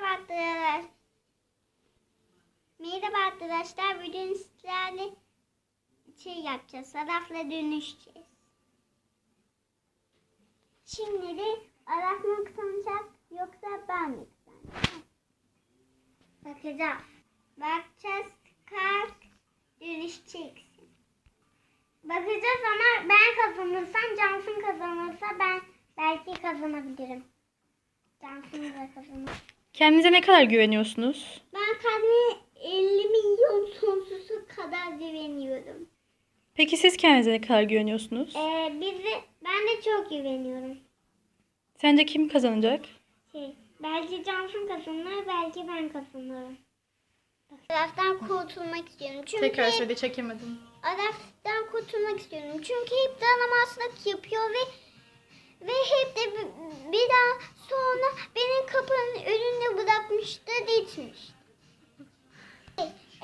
Merhaba arkadaşlar. Merhaba arkadaşlar. Bugün sizlerle şey yapacağız. Sarafla dönüşeceğiz. Şimdi de Araf mı kazanacak yoksa ben mi kazanacağım? Bakacağız. Bakacağız. Kalk dönüşeceksin. Bakacağız ama ben kazanırsam Cansın kazanırsa ben belki kazanabilirim. Cansın da kazanır. Kendinize ne kadar güveniyorsunuz? Ben kendime 50 milyon sonsuzu kadar güveniyorum. Peki siz kendinize ne kadar güveniyorsunuz? Ee, bizi, ben de çok güveniyorum. Sence kim kazanacak? Şey, belki Cansın kazanır, belki ben kazanırım. Araftan kurtulmak istiyorum. Çünkü Tekrar söyle çekemedim. Araftan kurtulmak istiyorum. Çünkü hep dalamazlık yapıyor ve ve hep de bir daha sonra benim kapının önünde bırakmıştı gitmiş.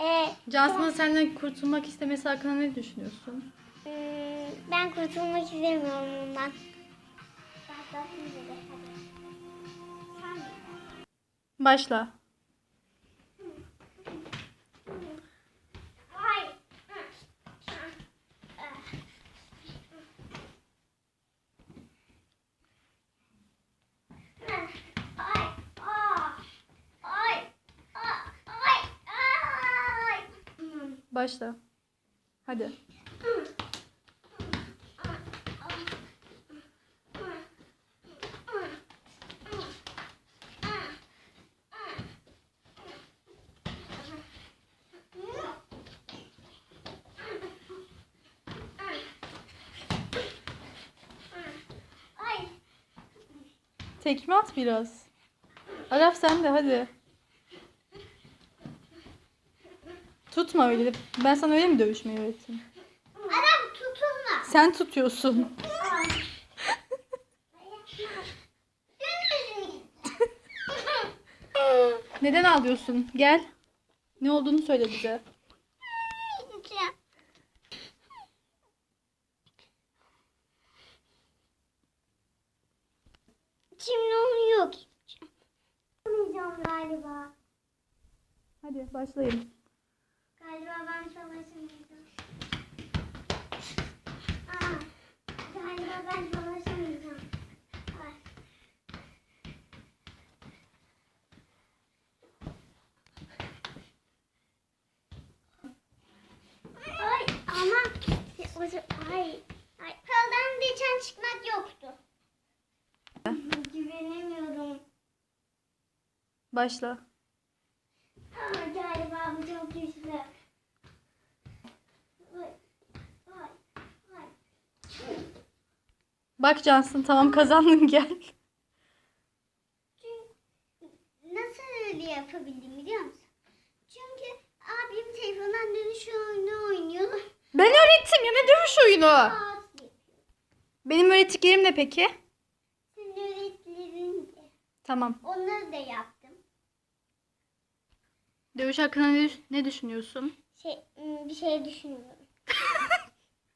Ee, Cansu'nun senden kurtulmak istemesi hakkında ne düşünüyorsun? Hmm, ben kurtulmak istemiyorum ondan. Başla. Ay. Ay. ah, Ay. ah, Ay. Ay. Başla. Hadi. Tekme at biraz. Araf sen de hadi. Tutma öyle. Ben sana öyle mi dövüşmeyi öğrettim? Adam tutulma. Sen tutuyorsun. Neden ağlıyorsun? Gel. Ne olduğunu söyle bize. Şimdi onu yok. Olmayacağım galiba. Hadi başlayın. Galiba ben savaşamayacağım. Aa, galiba ben savaşamayacağım. Ay. Ay ama ay ay kaldan geçen çıkmak yoktu. Güvenemiyorum. Başla. Aa, galiba bu çok güçlü. Ay, ay, ay. Bak Cansın tamam kazandın gel. Nasıl öyle yapabildim biliyor musun? Çünkü abim telefondan dönüş oyunu oynuyor. Ben öğrettim ya ne dövüş oyunu? Benim öğrettiklerim ne peki? Senin öğretilerin de. Tamam. Onları da yaptım. Dövüş hakkında ne, ne düşünüyorsun? Şey, ım, bir şey düşünüyorum.